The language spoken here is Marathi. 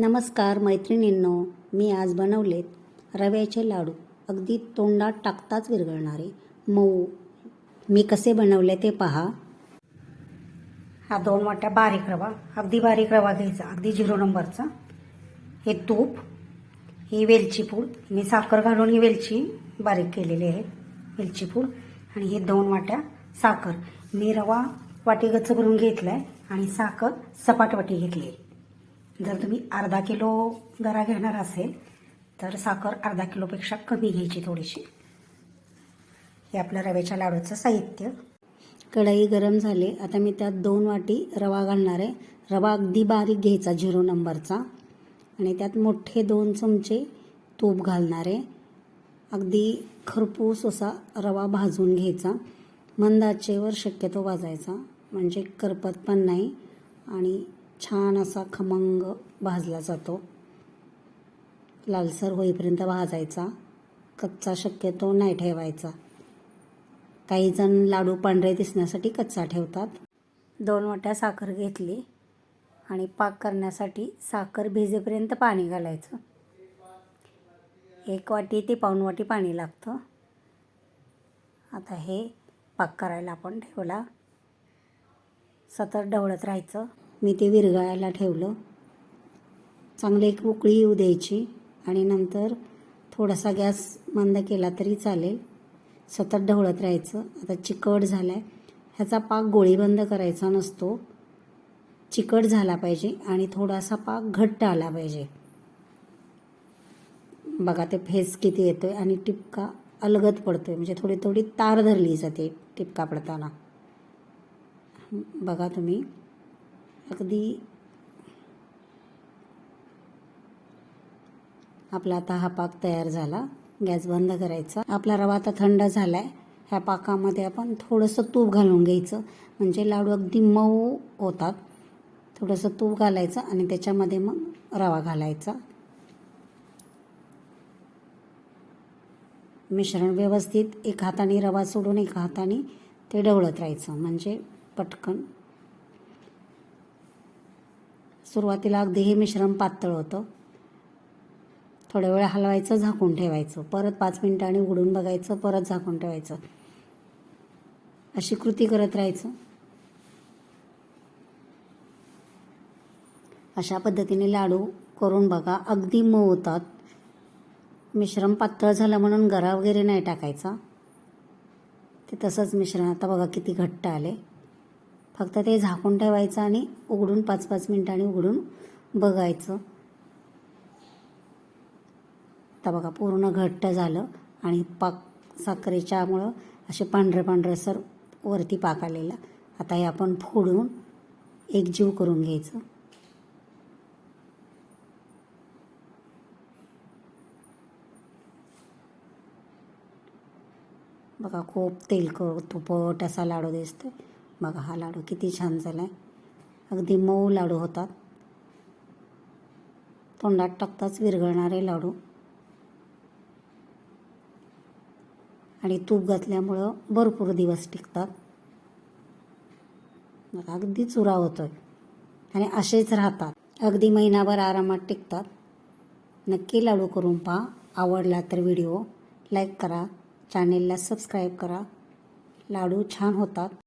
नमस्कार मैत्रिणींनो. मी आज बनवलेत रव्याचे लाडू. अगदी तोंडात टाकताच विरघळणारे मऊ. मी कसे बनवले ते पहा. हा दोन वाट्या बारीक रवा. अगदी बारीक रवा घ्यायचा. अगदी झिरो नंबरचा. हे तूप ही वेलची पूड. मी साखर घालून ही वेलची बारीक केलेली आहे. वेलची पूड आणि हे दोन वाट्या साखर. मी रवा वाटी गच्च भरून घेतला आहे आणि साखर सपाट वाटी घेतली आहे. जर तुम्ही अर्धा किलो गरा घेणार असेल तर साखर अर्धा किलोपेक्षा कमी घ्यायची थोडीशी. हे आपलं रव्याच्या लाडूचं साहित्य. कढई गरम झाली. आता मी त्यात दोन वाटी रवा घालणार आहे. रवा अगदी बारीक घ्यायचा झिरो नंबरचा. आणि त्यात मोठे दोन चमचे तूप घालणार आहे. अगदी खरपूस असा रवा भाजून घ्यायचा. मंद आचेवर शक्यतो भाजायचा. म्हणजे करपत पण नाही. आणि छान असा खमंग भाजला जातो. लालसर होईपर्यंत भाजायचा. कच्चा शक्यतो नाही ठेवायचा. काही जण लाडू पांढरे दिसण्यासाठी कच्चा ठेवतात. दोन वाट्या साखर घेतली आणि पाक करण्यासाठी साखर भिजेपर्यंत पाणी घालायचं. एक वाटी ते पाऊण वाटी पाणी लागतं. आता हे पाक करायला आपण ठेवला. सतत ढवळत राहायचं. मी ते विरघळायला ठेवलं. चांगली एक उकळी येऊ द्यायची आणि नंतर थोडासा गॅस मंद केला तरी चालेल. सतत ढवळत राहायचं. आता चिकट झाला आहे ह्याचा पाक गोळीबंद करायचा नसतो. चिकट झाला पाहिजे आणि थोडासा पाक घट्ट आला पाहिजे. बघा ते फेस किती येतो आहे आणि टिपका अलगच पडतो आहे म्हणजे थोडी थोडी तार धरली जाते टिपका पडताना. बघा तुम्ही. अगदी आपला आता हा पाक तयार झाला. गॅस बंद करायचा. आपला रवा आता थंड झाला आहे ह्या पाकामध्ये आपण थोडंसं तूप घालून घ्यायचं. म्हणजे लाडू अगदी मऊ होतात. थोडंसं तूप घालायचं आणि त्याच्यामध्ये मग रवा घालायचा. मिश्रण व्यवस्थित एक हाताने रवा सोडून एका हाताने ते ढवळत राहायचं. म्हणजे पटकन सुरुवातीला अगदी हे मिश्रण पातळ होतं. थोड्या वेळ हलवायचं झाकून ठेवायचं. परत पाच मिनिटांनी उघडून बघायचं परत झाकून ठेवायचं. अशी कृती करत राहायचं. अशा पद्धतीने लाडू करून बघा. अगदी मऊ होतात मिश्रण पातळ झालं म्हणून गरा वगैरे नाही टाकायचा. ते तसंच मिश्रण. आता बघा किती घट्ट आले. फक्त ते झाकून ठेवायचं आणि उघडून पाच पाच मिनिटांनी उघडून बघायचं. आता बघा पूर्ण घट्ट झालं आणि पाक साखरेच्यामुळं असे पांढरे पांढरेसर वरती पाक आलेला. आता हे आपण फोडून एकजीव करून घ्यायचं. बघा खूप तेलकट तुपट असा लाडू दिसतोय. बघा हा लाडू किती छान झाला आहे अगदी मऊ लाडू होतात. तोंडात टाकताच विरघळणारे लाडू. आणि तूप घातल्यामुळं भरपूर दिवस टिकतात. बघा अगदी चुरा होतोय. आणि असेच राहतात. अगदी महिनाभर आरामात टिकतात. नक्की लाडू करून पहा. आवडला तर व्हिडिओ लाईक करा. चॅनेलला सबस्क्राईब करा. लाडू छान होतात.